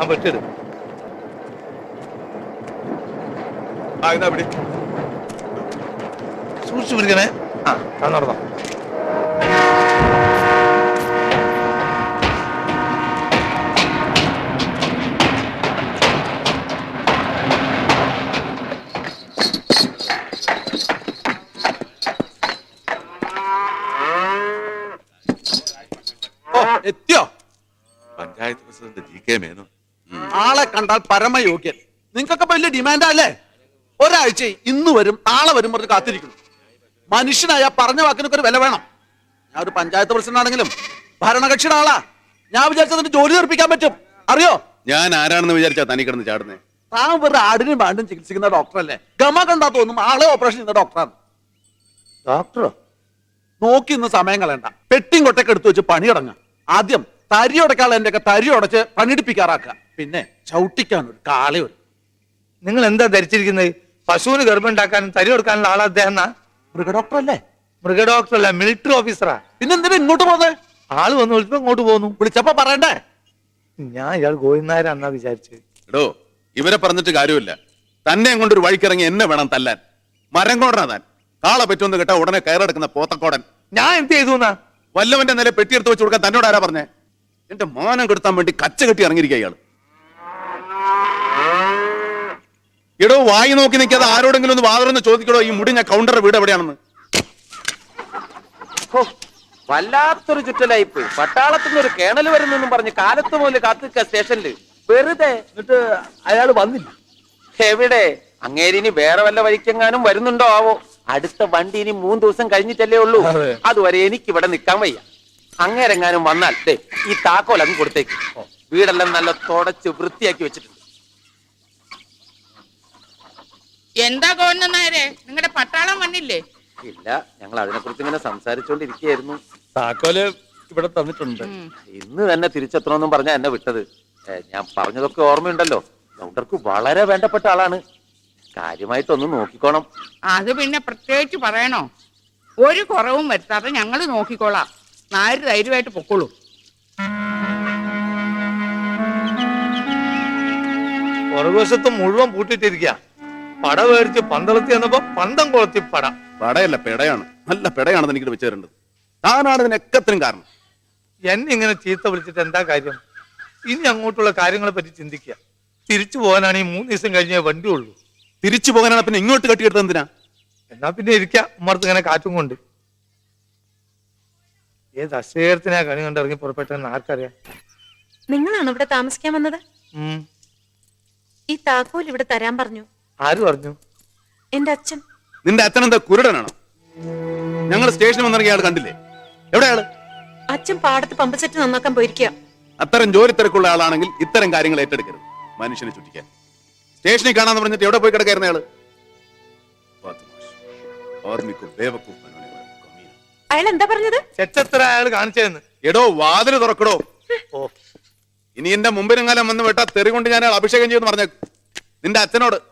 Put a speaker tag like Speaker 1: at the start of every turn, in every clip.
Speaker 1: ആ പറ്റിയത്
Speaker 2: ആ ഇതാ പിടി.
Speaker 1: സൂക്ഷിച്ചു പിടിക്കണേ. ആ ആ നടന്നോ.
Speaker 2: എത്തിയോ? Panchayat president G K Menon.
Speaker 3: ആളെ കണ്ടാൽ പരമയോഗ്യൻ. നിങ്ങൾക്കൊക്കെ വലിയ ഡിമാൻഡാ അല്ലേ ഒരാഴ്ച ഇന്ന് വരും നാളെ വരും പറഞ്ഞ് കാത്തിരിക്കുന്നു. മനുഷ്യനായ പറഞ്ഞ വാക്കിനൊക്കെ ഒരു വില വേണം. ഞാൻ ഒരു പഞ്ചായത്ത് പ്രസിഡന്റ് ആണെങ്കിലും ഭരണകക്ഷിയുടെ ആളാ. ഞാൻ വിചാരിച്ചതിന് ജോലി തീർപ്പിക്കാൻ പറ്റും. അറിയോ?
Speaker 2: ഞാൻ ആരാണെന്ന് വിചാരിച്ചാ തനി കിടന്ന് ചാടുന്നേ.
Speaker 3: താൻ വെറുതെ ആടിനും പാണ്ടും ചികിത്സിക്കുന്ന ഡോക്ടറല്ലേ ഗമ കണ്ടാ തോന്നും ആളെ ഓപ്പറേഷൻ ചെയ്യുന്ന ഡോക്ടറാണ്
Speaker 1: ഡോക്ടറോ
Speaker 3: നോക്കി ഇന്ന് സമയം കളയണ്ട. പെട്ടിയും കൊട്ടൊക്കെ എടുത്തു വെച്ച് പണി തുടങ്ങാം. ആദ്യം തരി ഉടക്കാൾ എന്റെ ഒക്കെ തരി ഉടച്ച് പണിയെടുപ്പിക്കാറാക്കുക. പിന്നെ ചവിട്ടിക്കാൻ ഒരു കാളി ഒരു
Speaker 1: നിങ്ങൾ എന്താ ധരിച്ചിരിക്കുന്നത്? പശുവിന് ഗർഭം ഉണ്ടാക്കാനും തരി കൊടുക്കാനുള്ള ആളാ അദ്ദേഹം എന്നാ?
Speaker 3: ഡോക്ടർ അല്ലേ
Speaker 1: മൃഗ ഡോക്ടറല്ല മിലിറ്ററി ഓഫീസറാ
Speaker 3: പിന്നെ എന്തിനാ ഇങ്ങോട്ട് പോന്നെ?
Speaker 1: ആൾ വന്ന് വിളിച്ചപ്പോ ഇങ്ങോട്ട് പോന്നു.
Speaker 3: വിളിച്ചപ്പോ പറയണ്ടേ?
Speaker 1: ഞാൻ ഇയാൾ ഗോവിന്ദനായരാന്നാ വിചാരിച്ചത്?
Speaker 2: എടോ ഇവരെ പറഞ്ഞിട്ട് കാര്യമില്ല. തന്നെ കൊണ്ട് ഒരു വഴിക്കിറങ്ങി എന്നെ വേണം തല്ലാൻ. മരം കൊണ്ടാ താൻ. കാളെ പറ്റുമെന്ന് കേട്ടാ ഉടനെ കയറെടുക്കുന്ന പോത്തക്കോടൻ.
Speaker 1: ഞാൻ എന്ത് ചെയ്തു എന്നാ?
Speaker 2: വല്ലവന്റെ നില പെട്ടിയെടുത്ത് വെച്ച് കൊടുക്കാൻ തന്നോട് ആരാ പറഞ്ഞേ? എന്റെ മാനം കെടുത്താൻ വേണ്ടി കച്ച കെട്ടി ഇറങ്ങിയിരിക്കുക ഇയാൾ. എടോ വായി നോക്കി നിൽക്കാതെ ആരോടെങ്കിലും ഒന്ന് വാതറന്ന് ചോദിക്കടോ ഈ മുടിഞ്ഞ കൗണ്ടർ വീട് എവിടെയാണെന്ന്?
Speaker 4: ഹോ, വല്ലാത്തൊരു ചുറ്റലൈപ്പ് പട്ടാളത്തിൽ നിന്ന് ഒരു കേണൽ വരുന്നെന്നും പറഞ്ഞ് കാലത്ത് മുതൽ കാത്തിക്ക സ്റ്റേഷനിൽ. വെറുതെ
Speaker 3: എന്നിട്ട് അയാൾ വന്നില്ല.
Speaker 4: എവിടെ? അങ്ങേരിനി വേറെ വല്ല വഴിക്കെങ്ങാനും വരുന്നുണ്ടോ ആവോ? അടുത്ത വണ്ടി ഇനി മൂന്ന് ദിവസം കഴിഞ്ഞിട്ടല്ലേ ഉള്ളൂ.
Speaker 1: അതെ.
Speaker 4: അതുവരെ എനിക്ക് ഇവിടെ നിൽക്കാൻ വയ്യ. അങ്ങേരെങ്ങാനും വന്നാൽ ദേ ഈ താക്കോൽ അങ്ങ് കൊടുത്തേക്ക്. വീടെല്ലാം നല്ല തുടച്ച് വൃത്തിയാക്കി വെച്ചിട്ടുണ്ട്.
Speaker 5: എന്താ ഗോവിന്ദൻ നായരെ? നിങ്ങളുടെ പട്ടാളം വന്നില്ലേ?
Speaker 4: ഇല്ല ഞങ്ങൾ അതിനെ കുറിച്ച് ഇങ്ങനെ സംസാരിച്ചോണ്ടിരിക്കുന്നു
Speaker 1: താക്കോൽ ഇവിടെ തന്നിട്ടുണ്ട്.
Speaker 4: ഇന്ന് തന്നെ തിരിച്ചെത്തണമെന്നും പറഞ്ഞാ എന്നെ വിട്ടത്. ഞാൻ പറഞ്ഞതൊക്കെ ഓർമ്മയുണ്ടല്ലോ. ഡോക്ടർക്ക് വളരെ വേണ്ടപ്പെട്ട ആളാണ്. കാര്യമായിട്ടൊന്ന് നോക്കിക്കോണം.
Speaker 5: അത് പിന്നെ പ്രത്യേകിച്ച് പറയണോ? ഒരു കുറവും വരുത്താതെ ഞങ്ങൾ നോക്കിക്കോളാം. നായര് ധൈര്യമായിട്ട് പൊക്കോളൂ.
Speaker 1: പുറകുവശത്ത് മുഴുവൻ പൂട്ടിട്ടിരിക്കുക പട വേർച്ച് പന്തളത്തി എന്നപ്പോ പന്തം കൊളത്തി പട.
Speaker 2: പടയല്ല പെടയാണ്. നല്ല പെടയാണെന്ന് എനിക്ക് വെച്ചു തരേണ്ടത് താനാണ് ഇതിനൊക്കത്തിനും കാരണം.
Speaker 1: എന്നെ ഇങ്ങനെ ചീത്ത വിളിച്ചിട്ട് എന്താ കാര്യം? ഇനി അങ്ങോട്ടുള്ള കാര്യങ്ങളെ പറ്റി ചിന്തിക്കുക. തിരിച്ചു പോകാനാണ് ഈ മൂന്ന് ദിവസം കഴിഞ്ഞേ വണ്ടി ഉള്ളൂ
Speaker 2: തിരിച്ചു പോകാനാണ് പിന്നെ ഇങ്ങോട്ട് കെട്ടിയെടുത്തത് എന്തിനാ?
Speaker 1: എന്നാ പിന്നെ ഇരിക്കാ. ഉമ്മർത്ത് ഇങ്ങനെ കാറ്റും കൊണ്ട്. ഏത് അശേരത്തിനാ കണി കണ്ട് ഇറങ്ങി പുറപ്പെട്ടെന്ന് ആർക്കറിയാം?
Speaker 6: നിങ്ങളാണ് ഇവിടെ താമസിക്കാൻ വന്നത്?
Speaker 1: ഉം.
Speaker 6: ഈ താക്കോൽ ഇവിടെ തരാൻ പറഞ്ഞു.
Speaker 1: ആര് പറഞ്ഞു?
Speaker 6: എന്റെ അച്ഛൻ.
Speaker 2: നിന്റെ അച്ഛൻ എന്താ കുരുടനാണോ? ഞങ്ങൾ സ്റ്റേഷനിൽ വന്നിറങ്ങിയ ആൾ കണ്ടില്ലേ? എവിടെയാൾ
Speaker 6: അച്ഛൻ പാടത്ത് പമ്പ് സെറ്റ് നന്നാക്കാൻ പോയിരിക്കുക
Speaker 2: അത്തരം ജോലി തിരക്കുള്ള ആളാണെങ്കിൽ ഇത്തരം കാര്യങ്ങൾ ഏറ്റെടുക്കരുത് മനുഷ്യനെ ചുറ്റിക്കാൻ. സ്റ്റേഷനിൽ കാണാന്ന് പറഞ്ഞിട്ട് എവിടെ പോയി കിടക്കായിരുന്ന ആൾ.
Speaker 6: അയാൾ എന്താ പറഞ്ഞത്?
Speaker 1: ചെച്ചത്ര അയാൾ കാണിച്ചതെന്ന്.
Speaker 2: എടോ വാതിൽ തുറക്കടോ.
Speaker 1: ഓ.
Speaker 2: ഇനി എന്റെ മുമ്പിനെങ്ങാലും വന്ന് വിട്ടാ തെറി കൊണ്ട് ഞാൻ അയാൾ അഭിഷേകം ചെയ്യുമെന്ന് പറഞ്ഞേക്കും. നിന്റെ അച്ഛനോട്.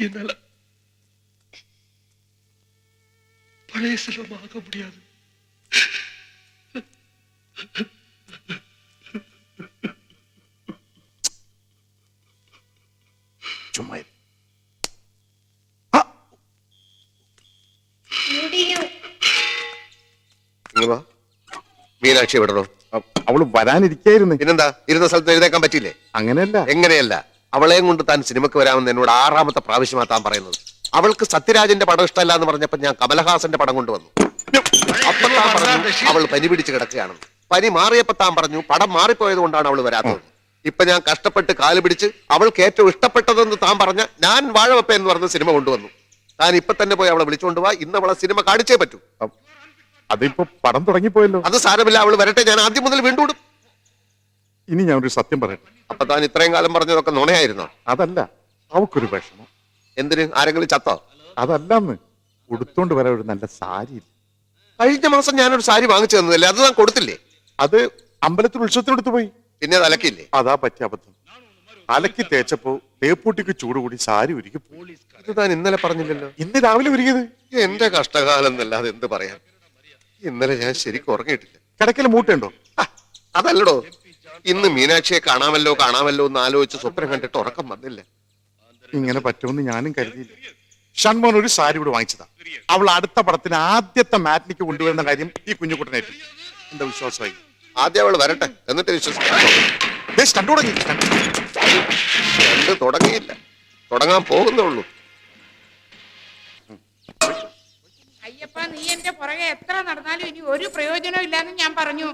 Speaker 7: என்னால பழைய செல்வமாக முடியாது
Speaker 2: ചുമ്മാ ഇരി.
Speaker 8: ഇങ്ങ് വാ. മീനാക്ഷി വിടണോ
Speaker 9: അവള് വരാനിരിക്കായിരുന്നു
Speaker 8: പിന്നെന്താ ഇരുന്ന സ്ഥലത്ത് എഴുതേക്കാൻ പറ്റില്ലേ
Speaker 9: അങ്ങനെയല്ല
Speaker 8: എങ്ങനെയല്ല അവളെയും കൊണ്ട് താൻ സിനിമക്ക് വരാമെന്ന് എന്നോട് ആറാമത്തെ പ്രാവശ്യമാ താൻ പറയുന്നത്. അവൾക്ക് സത്യരാജന്റെ പടം ഇഷ്ടമല്ല എന്ന് പറഞ്ഞപ്പോൾ ഞാൻ കമലഹാസന്റെ പടം കൊണ്ടുവന്നു. അപ്പോൾ താൻ പറഞ്ഞു അവൾ പനി പിടിച്ച് കിടക്കുകയാണ്. പനി മാറിയപ്പോ താൻ പറഞ്ഞു പടം മാറിപ്പോയത് കൊണ്ടാണ് അവൾ വരാത്തത്. ഇപ്പൊ ഞാൻ കഷ്ടപ്പെട്ട് കാൽ പിടിച്ച് അവൾക്ക് ഏറ്റവും ഇഷ്ടപ്പെട്ടതെന്ന് താൻ പറഞ്ഞ ഞാൻ വാഴവപ്പ എന്ന് പറഞ്ഞ സിനിമ കൊണ്ടുവന്നു. താൻ ഇപ്പൊ തന്നെ പോയി അവളെ വിളിച്ചുകൊണ്ട് പോവാ ഇന്ന് അവളെ സിനിമ കാണിച്ചേ പറ്റൂ.
Speaker 10: അതിപ്പോ പടം തുടങ്ങിപ്പോയല്ലോ.
Speaker 8: അത് സാരമില്ല അവൾ വരട്ടെ ഞാൻ ആദ്യം മുതൽ വീണ്ടും
Speaker 10: ഇനി ഞാൻ ഒരു സത്യം പറയട്ടെ.
Speaker 8: അപ്പൊ താൻ ഇത്രയും കാലം പറഞ്ഞതൊക്കെ നുണയായിരുന്നോ?
Speaker 10: അതല്ല അവക്കൊരു വിഷമം.
Speaker 8: എന്തിന്? ആരെങ്കിലും ചത്തോ?
Speaker 10: അതല്ലെന്ന്. ഉടുത്തോണ്ട് വരാൻ ഒരു നല്ല സാരി
Speaker 8: കഴിഞ്ഞ മാസം ഞാനൊരു സാരി വാങ്ങിച്ചു തന്നതല്ലേ? അത് ഞാൻ കൊടുത്തില്ലേ?
Speaker 10: അത് അമ്പലത്തിൽ ഉത്സവത്തിനെടുത്ത് പോയി.
Speaker 8: പിന്നെ അത് അലക്കില്ലേ
Speaker 10: അതാ പറ്റിയ അബദ്ധം. അലക്കി തേച്ചപ്പോ തേപ്പൂട്ടിക്ക് ചൂട് കൂടി സാരി ഉരുക്കി പോയി.
Speaker 8: ഇത് താൻ ഇന്നലെ പറഞ്ഞില്ലല്ലോ.
Speaker 10: ഇന്ന് രാവിലെ ഉരുകിയത്.
Speaker 8: എന്റെ കഷ്ടകാലം എന്നല്ലാതെ എന്ത് പറയാൻ? ഇന്നലെ ഞാൻ ശരിക്കും ഉറങ്ങിയിട്ടില്ല.
Speaker 10: കിടക്കൽ മൂട്ടുണ്ടോ?
Speaker 8: അതല്ലടോ. ഇന്ന് മീനാക്ഷിയെ കാണാമല്ലോ കാണാമല്ലോ എന്ന് ആലോചിച്ച് സ്വപ്നം കണ്ടിട്ട് ഉറക്കം വന്നില്ല.
Speaker 10: ഇങ്ങനെ പറ്റുമെന്ന് ഞാനും കരുതിയില്ല. ഷൺമോൻ ഒരു സാരി കൂടെ വാങ്ങിച്ചതാ. അവൾ അടുത്ത പടത്തിന് ആദ്യത്തെ മാറ്റിനിക്ക് കൊണ്ടുവരുന്ന കാര്യം ഈ കുഞ്ഞുകുട്ടനായിട്ട് എന്റെ വിശ്വാസമായി?
Speaker 8: ആദ്യം അവൾ വരട്ടെ എന്നിട്ട് വിശ്വസിക്കാം. തുടങ്ങിയില്ല. തുടങ്ങാൻ പോകുന്നേ ഉള്ളൂ.
Speaker 5: അയ്യപ്പ നീ എന്റെ പുറകെ എത്ര നടന്നാലും ഇനി ഒരു പ്രയോജനം ഇല്ലാന്ന് ഞാൻ പറഞ്ഞു.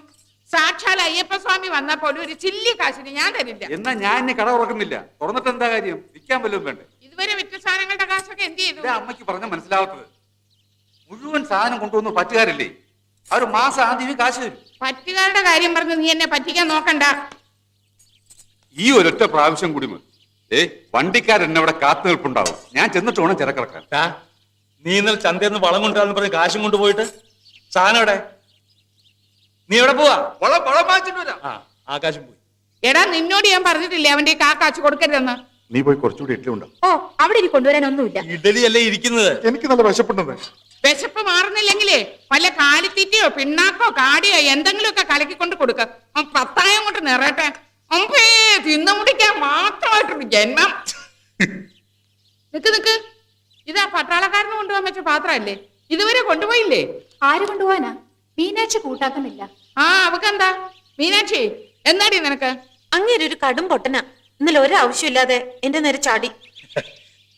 Speaker 5: സാക്ഷാൽ അയ്യപ്പ സ്വാമി വന്നാ പോലും ഒരു ചില്ലി കാശിന് ഞാൻ തരില്ല.
Speaker 11: എന്നാ ഞാൻ ഇനി കട തുറക്കുന്നില്ല. തുറന്നിട്ട് എന്താ കാര്യം? വിൽക്കാൻ വല്ലതും വേണ്ടേ?
Speaker 5: ഇതുവരെ വിറ്റ സാധനങ്ങളുടെ കാശൊക്കെ എന്ത് ചെയ്തു?
Speaker 11: ഇതാ അമ്മയ്ക്ക് പറഞ്ഞ മനസ്സിലാവാത്തത്. മുഴുവൻ സാധനം കൊണ്ടുവന്ന് പറ്റുകാരില്ലേ? അവർ മാസം ആദ്യമേ കാശ് തരും.
Speaker 5: പറ്റുകാരുടെ കാര്യം പറഞ്ഞ് നീ എന്നെ പറ്റിക്കാൻ നോക്കണ്ട.
Speaker 11: ഈ ഒരൊറ്റ പ്രാവശ്യം കൂടി മതി. ഏ വണ്ടിക്കാരൻ എന്നെ അവിടെ കാത്തു നിൽപ്പുണ്ടാവും. ഞാൻ ചെന്നിട്ട് വേണം ചിരക്കിറക്കാൻ.
Speaker 1: നീ ഇന്നലെ ചന്തയിൽ നിന്ന് വളം കൊണ്ടുവരാന്ന് പറഞ്ഞ് കാശും കൊണ്ടുപോയിട്ട് സാധനം എവിടെ? നീ എവിടെ പോവാ?
Speaker 11: വാങ്ങിച്ചിട്ട് വരാം.
Speaker 1: ആ ആകാശം പോയി.
Speaker 5: എടാ നിന്നോട് ഞാൻ പറഞ്ഞിട്ടില്ലേ അവന്റെ കാക്കാച്ച് കാ കാശ് കൊടുക്കരുതെന്ന്?
Speaker 10: നീ പോയി കുറച്ചുകൂടി ഇഡ്ഡലി ഉണ്ടോ
Speaker 6: ഓ അവിടെ ഇനി കൊണ്ടുവരാനൊന്നുമില്ല
Speaker 1: ഇഡലി അല്ലേ ഇരിക്കുന്നത്?
Speaker 10: എനിക്ക് നല്ല വിശപ്പുണ്ടെന്ന്.
Speaker 5: വിശപ്പ് മാറുന്നില്ലെങ്കിലേ വല്ല കാലിത്തീറ്റയോ പിണ്ണാക്കോ കാടിയോ എന്തെങ്കിലും എന്തെങ്കിലുമൊക്കെ കലക്കിക്കൊണ്ട് കൊടുക്ക. അവൻ പത്തായം കൊണ്ട് നിറയട്ടെ. അമ്പേ തിന്നു മുടിക്കാൻ മാത്രമായിട്ടൊരു ജന്മം. നിക്ക് നിക്ക്. ഇതാ പട്ടാളക്കാരന് കൊണ്ടുപോകാൻ വെച്ച പാത്രമല്ലേ ഇതുവരെ കൊണ്ടുപോയില്ലേ?
Speaker 6: ആര് കൊണ്ടുപോവാനാ? മീനാഴ്ച കൂട്ടാക്കുന്നില്ല.
Speaker 5: ആ അവക്കെന്താ? മീനാക്ഷി എന്താടി നിനക്ക്?
Speaker 6: അങ്ങേര് ഒരു കടും പൊട്ടന. ഇന്നലെ ഒരാവശ്യമില്ലാതെ എന്റെ നേരെ ചാടി.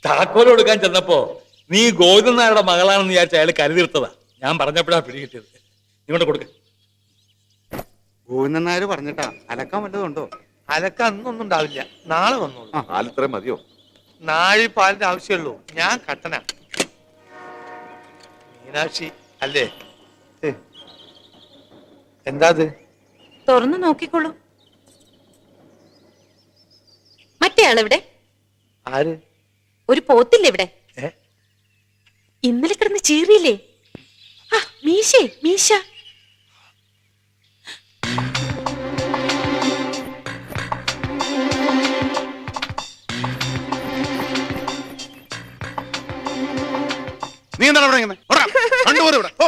Speaker 1: താക്കോൽ കൊടുക്കാൻ ചെന്നപ്പോ നീ ഗോവിന്ദനാരുടെ മകളാണെന്ന് വിചാരിച്ച അയാൾ കരുതിർത്തതാ ഞാൻ പറഞ്ഞപ്പോഴാ പിടികിട്ടിയത് നീ കൊടുക്ക.
Speaker 11: ഗോവിന്ദൻ നായർ പറഞ്ഞിട്ടാ. അലക്കാൻ വല്ലതുണ്ടോ
Speaker 1: അലക്ക അന്നൊന്നും ഉണ്ടാവില്ല. നാളെ വന്നോളൂ.
Speaker 9: പാലിത്രേ മതിയോ?
Speaker 1: നാഴി പാലിന്റെ ആവശ്യമുള്ളൂ. ഞാൻ കട്ടന. മീനാക്ഷി അല്ലേ. എന്താ
Speaker 6: തുറന്നു നോക്കിക്കോളൂ മറ്റേ ആളിവിടെ
Speaker 1: ആര്
Speaker 6: ഒരു പോത്തില്ലേ ഇവിടെ
Speaker 1: ഏ?
Speaker 6: ഇന്നലെ കിടന്ന് ചീറിയില്ലേ ആ മീശേ മീശ
Speaker 2: നീ എന്താണ് ഇവിടെ ഇങ്ങനെ? ഓടാ, കണ്ടുപോരും ഇവിടെ. ഓ.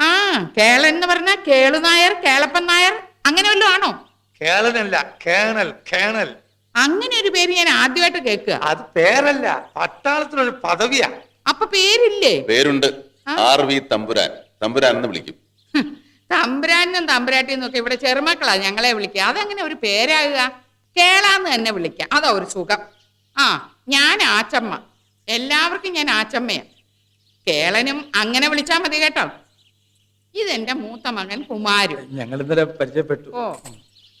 Speaker 5: ആ കേളൻ എന്ന് പറഞ്ഞാൽ കേളു നായർ കേളപ്പൻ നായർ അങ്ങനെ വല്ലതും ആണോ?
Speaker 1: കേളനല്ല കേണൽ കേണൽ.
Speaker 5: അങ്ങനെ ഒരു പേര് ഞാൻ ആദ്യമായിട്ട് കേൾക്കുക.
Speaker 1: അത് പേരല്ല പട്ടാളത്തിനൊരു പദവിയാ.
Speaker 5: അപ്പൊ പേരില്ലേ?
Speaker 2: പേരുണ്ട്. ആർ വി തമ്പുരാൻ. തമ്പുരാൻ എന്ന് വിളിക്കും.
Speaker 5: ഹും, തമ്പുരാനും തമ്പുരാട്ടിയും ഒക്കെ ഇവിടെ ചെറുമക്കളാ ഞങ്ങളെ വിളിക്കുക. അതെങ്ങനെ ഒരു പേരാകുക. കേളാന്ന് തന്നെ വിളിക്കാം. അതാ ഒരു സുഖം. ആ ഞാൻ ആച്ചമ്മ. എല്ലാവർക്കും ഞാൻ ആച്ചമ്മയാ. കേളനും അങ്ങനെ വിളിച്ചാ മതി കേട്ടോ. ഇതെന്റെ മൂത്ത മകൻ കുമാരൻ
Speaker 1: ഞങ്ങൾ ഇന്നലെ പരിചയപ്പെട്ടു.
Speaker 5: ഓ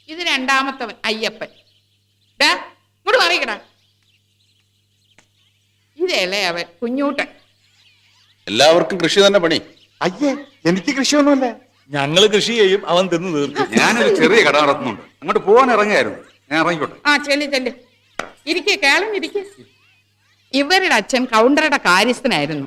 Speaker 5: ഇത് രണ്ടാമത്തവൻ അയ്യപ്പൻ. ഡാ ഇങ്ങോട്ട് മാറിക്കടാ. ഇതല്ലേ അവൻ കുഞ്ഞൂട്ടൻ.
Speaker 2: എല്ലാവർക്കും കൃഷി തന്നെ പണി.
Speaker 10: അയ്യേ എനിക്ക് കൃഷിയൊന്നുമല്ല.
Speaker 1: ഞങ്ങൾ കൃഷി ചെയ്യും അവൻ തിന്നു തീർക്കും.
Speaker 11: ഞാനൊരു ചെറിയ കട നടത്തുന്നുണ്ട്. അങ്ങോട്ട് പോകാൻ ഇറങ്ങിയായിരുന്നു. ഞാൻ ഇറങ്ങിക്കോട്ടെ.
Speaker 5: ആ ചെല്ലു ചെല്ലു. ഇരിക്കേ കേളം ഇരിക്കേ ഇവരുടെ അച്ഛൻ കൗണ്ടറുടെ കാര്യസ്ഥനായിരുന്നു.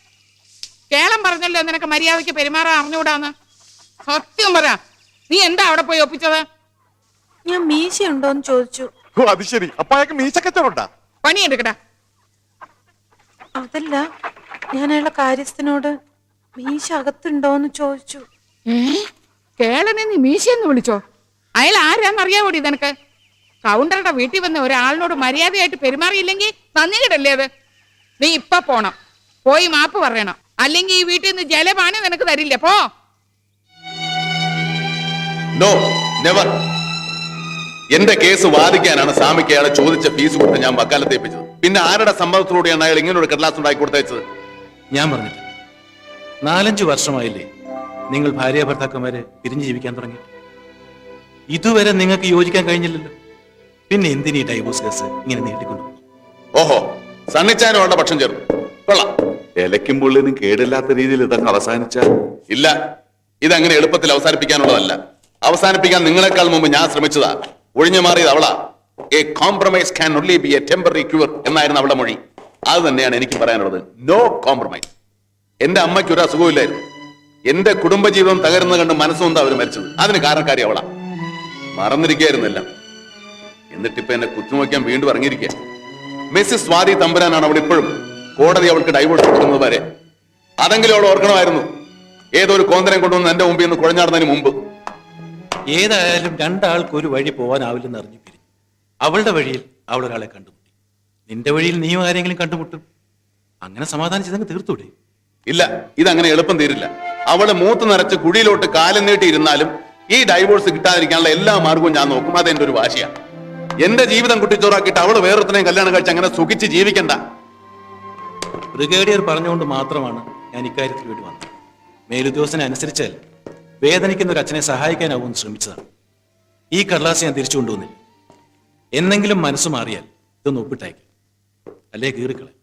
Speaker 5: കേളം പറഞ്ഞല്ലോ നിനക്ക് മര്യാദയ്ക്ക് പെരുമാറാൻ അറിഞ്ഞുകൂടാന്ന്. സത്യം പറ നീ എന്താ അവിടെ പോയി ഒപ്പിച്ചത്?
Speaker 6: ഞാൻ മീശ മീശയുണ്ടോന്ന് ചോദിച്ചു.
Speaker 10: ഓ അത് ശരി. അപ്പൊ അയാൾക്ക് മീശക്കച്ചവടാ
Speaker 5: പണിയെടുക്കടാ.
Speaker 6: അതല്ല ഞാൻ അയാളെ കാര്യസ്ഥനോട് മീശ അകത്തുണ്ടോന്ന് ചോദിച്ചു.
Speaker 5: കേളനെ നീ മീശയെന്ന് വിളിച്ചോ? അയാൾ ആരാന്നറിയാവോടി നിനക്ക് കൗണ്ടറുടെ വീട്ടിൽ വന്ന ഒരാളിനോട് മര്യാദയായിട്ട് പെരുമാറിയില്ലെങ്കിൽ നന്ദി കിടല്ലേ അത്? നീ ഇപ്പൊ പോണം. പോയി മാപ്പ് പറയണം. അല്ലെങ്കിൽ ഈ വീട്ടിൽ നിന്ന് ജലപാനം നിനക്ക് തരില്ല പോ.
Speaker 2: നോ നെവർ എന്റെ കേസ് വാദിക്കാനാണ് സ്വാമിക്ക് അയാളെ ചോദിച്ച ഫീസ് കൊടുത്ത് ഞാൻ വക്കാലത്ത് ഏൽപ്പിച്ചത്. പിന്നെ ആരുടെ സമ്മതത്തിലൂടെയാണ് അയാൾ ഇങ്ങനെ ഒരു കടലാസ് ഉണ്ടാക്കി കൊടുത്തയച്ചത്?
Speaker 12: ഞാൻ പറഞ്ഞില്ല. നാലഞ്ച് വർഷമായില്ലേ നിങ്ങൾ ഭാര്യ ഭർത്താക്കന്മാരെ പിരിഞ്ഞു ജീവിക്കാൻ തുടങ്ങി. ഇതുവരെ നിങ്ങൾക്ക് യോജിക്കാൻ കഴിഞ്ഞില്ലല്ലോ. പിന്നെ എന്തിനീ ഡൈവോഴ്സ് കേസ് ഇങ്ങനെ നീട്ടിക്കൊണ്ടു
Speaker 2: ഓഹോ സണ്ണിച്ചാനുകളുടെ പക്ഷം ചേർന്നു. കൊള്ളാം.
Speaker 13: ഇലയ്ക്കും പുള്ളിനും കേടില്ലാത്ത രീതിയിൽ ഇതൊക്കെ അവസാനിച്ച?
Speaker 2: ഇല്ല. ഇതങ്ങനെ എളുപ്പത്തിൽ അവസാനിപ്പിക്കാനുള്ളതല്ല. അവസാനിപ്പിക്കാൻ നിങ്ങളെക്കാൾ മുമ്പ് ഞാൻ ശ്രമിച്ചതാ. ഒഴിഞ്ഞു മാറിയത് അവളാ. A compromise can only be a temporary cure എന്നായിരുന്നു അവളുടെ മൊഴി. അത് തന്നെയാണ് എനിക്ക് പറയാനുള്ളത്. നോ കോംപ്രമൈസ് എന്റെ അമ്മയ്ക്ക് ഒരു അസുഖമില്ലായിരുന്നു എന്റെ കുടുംബജീവിതം തകരുന്നത് കണ്ട് മനസ്സുകൊണ്ട് അവർ മരിച്ചത്? അതിന് കാരണക്കാരി അവളാ. എല്ലാം. എന്നിട്ടിപ്പോ എന്നെ കുത്തുനോക്കാൻ വീണ്ടും ഇറങ്ങിയിരിക്കുക മിസ്സിസ് സ്വാതി തമ്പുരാനാണ് അവൾ ഇപ്പോഴും കോടതി അവൾക്ക് ഡൈവോഴ്സ് കൊടുക്കുന്നത് വരെ. അതെങ്കിലും അവൾ ഓർക്കണമായിരുന്നു. ഏതൊരു കോന്തരം കൊണ്ടുവന്ന് എന്റെ മുമ്പിൽ നിന്ന് കുഴഞ്ഞാടുന്നതിന് മുമ്പ്.
Speaker 12: ഏതായാലും രണ്ടാൾക്ക് ഒരു വഴി പോവാനാവില്ലെന്ന് അറിഞ്ഞു പിരിഞ്ഞു അവളുടെ വഴിയിൽ അവൾ ഒരാളെ കണ്ടുമുട്ടി. നിന്റെ വഴിയിൽ നീയും ആരെങ്കിലും കണ്ടുമുട്ടും? അങ്ങനെ സമാധാനിച്ചതങ്ങ് തീർത്തൂടെ?
Speaker 2: ഇല്ല ഇതങ്ങനെ എളുപ്പം തീരില്ല. അവൾ മൂത്ത് നിറച്ച് കുഴിയിലോട്ട് കാലം നീട്ടിയിരുന്നാലും ഈ ഡൈവോഴ്സ് കിട്ടാതിരിക്കാനുള്ള എല്ലാ മാർഗവും ഞാൻ നോക്കും. അതെന്റെ ഒരു വാശിയാണ് എന്റെ ജീവിതം കുട്ടിച്ചോറാക്കിയിട്ട് അവൾ വേറൊരുത്തനെയും കല്യാണം കഴിച്ച് അങ്ങനെ സുഖിച്ച് ജീവിക്കണ്ട.
Speaker 12: ബ്രിഗേഡിയർ പറഞ്ഞുകൊണ്ട് മാത്രമാണ് ഞാൻ ഇക്കാര്യത്തിൽ വേണ്ടി വന്നത്. മേലുദ്യോഗസ്ഥനെ അനുസരിച്ചാൽ വേദനിക്കുന്ന ഒരു അച്ഛനെ സഹായിക്കാനാവും ശ്രമിച്ചതാണ്. ഈ കടലാസ് ഞാൻ തിരിച്ചു കൊണ്ടുവന്നില്ല. എന്നെങ്കിലും മനസ്സ് മാറിയാൽ ഇതൊന്ന് ഒപ്പിട്ടേക്കും അല്ലേ കീറിക്കളെ